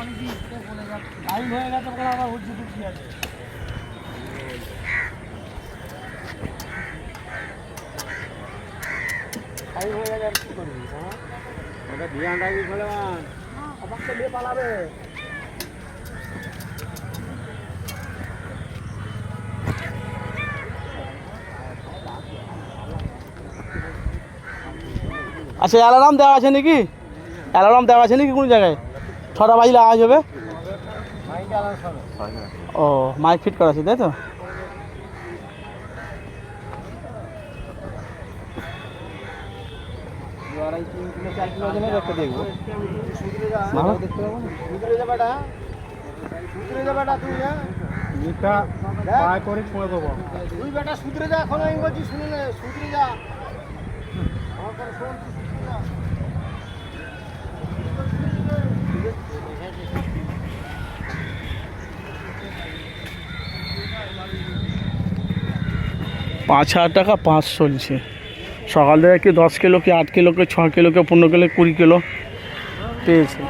Time হয়ে গেছে বলে আবার উজ্জি টুকি আছে। টাইম হয়ে গেছে আর কি করবি হ্যাঁ? ওটা ধ্যান রাখবি বলে আমাকে নিয়ে পালাবে। আচ্ছা অ্যালার্ম দেওয়া আছে নাকি? অ্যালার্ম দেওয়া আছে নাকি কোনো জায়গায়? ছটা বাজলে আওয়াজ হবে? ও মাইক ফিট করা আছে তাই তো? ভালো? মিঠা পায় করে করে দেবো। তুই যা এখন আমি বলছি শুনে নে যা। আমার কথা শোন, তুই সুধরে যা। পাঁচ হাজার টাকা পাঁচ চলছে। সকাল থেকে কি দশ কিলো কি আট কিলো কি ছ কিলো কি পনেরো কিলো কুড়ি কিলো? পেয়েছে।